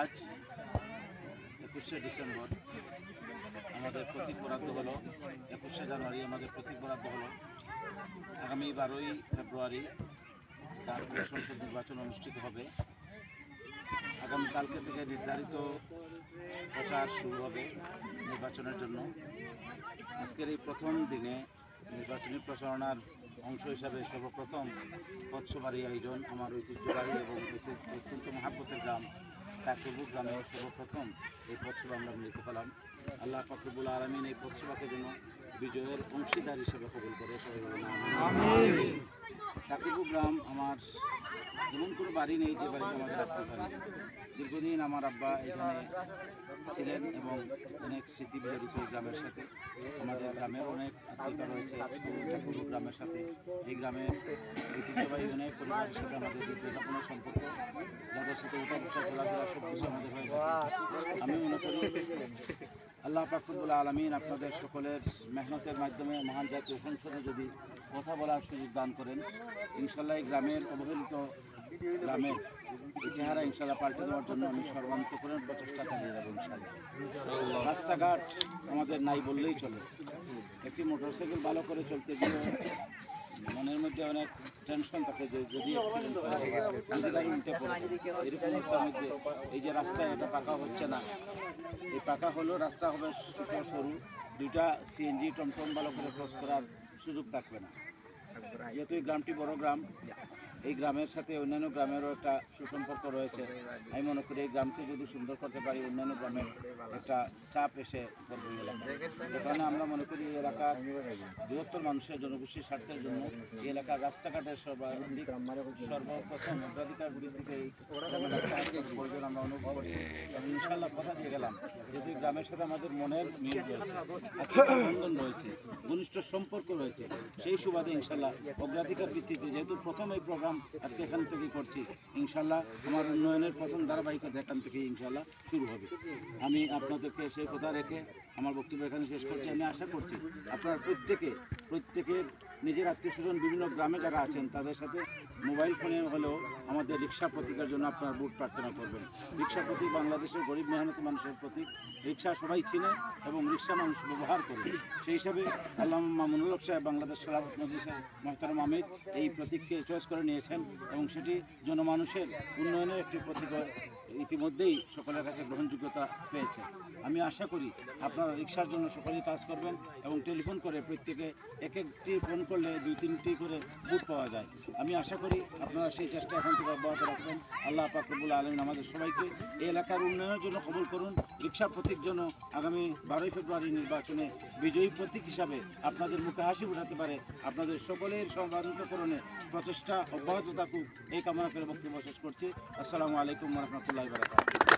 আজ একুশে ডিসেম্বর আমাদের প্রতীক বরাদ্দ হলো, একুশে জানুয়ারি আমাদের প্রতীক বরাদ্দ হলো। আগামী বারোই ফেব্রুয়ারি জাতীয় সংসদ নির্বাচন অনুষ্ঠিত হবে। আগামীকালকে থেকে নির্ধারিত প্রচার শুরু হবে নির্বাচনের জন্য। আজকের এই প্রথম দিনে নির্বাচনী প্রচারণার অংশ হিসাবে সর্বপ্রথম কচ্ছবাড়ি আয়োজন আমার ঐতিহ্যবাহী এবং অত্যন্ত মহাব্বতের গ্রাম কাকরবু গ্রামে সর্বপ্রথম এই পথসভা আমরা মিলিত হলাম। আল্লাহ ফকরবুল আলমিন এই পথসভাকে যেন বিজয়ের অংশীদার হিসেবে কবুল করে আমিন। গ্রাম আমার এমন কোনো বাড়ি নেই যে বাড়িতে আমার থাকতে পারি দীর্ঘদিন আমার আব্বা এখানে ছিলেন এবং অনেক স্মৃতি বিজড়িত এই গ্রামের সাথে। আমাদের গ্রামের অনেক আত্মীয়তা রয়েছে। ঠাকুর গ্রামের সাথে। এই গ্রামের ঐতিহ্যবাহী অনেক পরিবারের সাথে আমাদের দীর্ঘতাপূর্ণ সম্পর্ক। যাদের সাথে উঠা বসা চলাফেরা সব কিছু আমাদের হয়ে থাকে। আমি মনে করি আল্লাহ পাকুবুল আলমিন আপনাদের সকলের মেহনতের মাধ্যমে মহান জাতীয় সংসদে যদি কথা বলার সুযোগ দান করেন ইনশাল্লাহ গ্রামের অবহেলিত গ্রামের চেহারা ইনশাল্লাহ পাল্টে দেওয়ার জন্য আমি সর্বান্তকরণের প্রচেষ্টা চালিয়ে যাব ইনশাল্লাহ রাস্তাঘাট আমাদের নাই বললেই চলে। একটি মোটরসাইকেল ভালো করে চলতে গিয়ে মনের মধ্যে অনেক টেনশন থাকে যে যদি এরকম অবস্থার মধ্যে এই যে রাস্তায় এটা পাকা হচ্ছে না। এই পাকা হলেও রাস্তা হবে ছোট সরু। দুইটা সিএনজি টমটম ভালো করে ক্রস করার সুযোগ থাকবে না। যেহেতু এই গ্রামটি বড় গ্রাম এই গ্রামের সাথে অন্যান্য গ্রামেরও একটা সুসম্পর্ক রয়েছে। আমি মনে করি এই গ্রামকে যদি সুন্দর করতে পারি, অন্যান্য গ্রামের একটা চাপ এসে পড়বে এলাকায়। কারণে আমরা মনে করি এই এলাকার বৃহত্তর মানুষের জনগোষ্ঠীর স্বার্থের জন্য এই এলাকার রাস্তাঘাটের সর্বাধিক সর্বপ্রথম অগ্রাধিকার বৃদ্ধিতে এই প্রয়োজন আমরা অনুভব করছি এবং ইনশাল্লাহ কথা দিয়ে গেলাম যদি গ্রামের সাথে আমাদের মনের মিল রয়েছে আত্মীয়বন্ধন রয়েছে, ঘনিষ্ঠ সম্পর্ক রয়েছে। সেই সুবাদে ইনশাল্লাহ অগ্রাধিকার ভিত্তিতে যেহেতু প্রথম এই প্রোগ্রাম আজকে এখান থেকে করছি। ইনশাল্লাহ আমার উন্নয়নের প্রথম ধারাবাহিকতা এখান থেকে ইনশাল্লাহ শুরু হবে। আমি আপনাদেরকে সেই কথা রেখে আমার বক্তব্য এখানে শেষ করছি। আমি আশা করছি আপনারা প্রত্যেকে, প্রত্যেকের নিজের আত্মীয় স্বজন বিভিন্ন গ্রামে যারা আছেন, তাদের সাথে মোবাইল ফোনে হলেও আমাদের রিক্সা প্রতীকের জন্য আপনারা ভোট প্রার্থনা করবেন। রিক্সা প্রতীক বাংলাদেশের গরিব মেহনতি মানুষের প্রতীক। রিক্সা সবাই চিনে এবং রিক্সা মানুষ ব্যবহার করে। সেই হিসাবে আল্লাহ মামুনুল সাহেব, বাংলাদেশ খেলাফত মজলিসের মহতারম আমির এই প্রতীককে চয়েস করে নিয়েছেন এবং সেটি জনমানুষের উন্নয়নের একটি প্রতীক ইতিমধ্যেই সকলের কাছে গ্রহণযোগ্যতা পেয়েছে। আমি আশা করি আপনারা রিক্সার জন্য সকলেই কাজ করবেন এবং টেলিফোন করে প্রত্যেকে এক একটি ফোন করলে দুই তিনটি করে বুট পাওয়া যায়। আমি আশা করি আপনারা সেই চেষ্টা এখন থেকে অব্যাহত রাখবেন। আল্লাহ পাকবুল আলমিন আমাদের সবাইকে এই এলাকার উন্নয়নের জন্য কবুল করুন। রিক্সা প্রতীক জন্য আগামী বারোই ফেব্রুয়ারি নির্বাচনে বিজয়ী প্রতীক হিসাবে আপনাদের মুখে হাসি উঠাতে পারে। আপনাদের সকলের সর্বান্তকরণে প্রচেষ্টা অব্যাহত থাকুক। এই কামনা করে বক্তব্য শেষ করছি। আসসালামু আলাইকুম রহমতুল্লাহ। বারকাত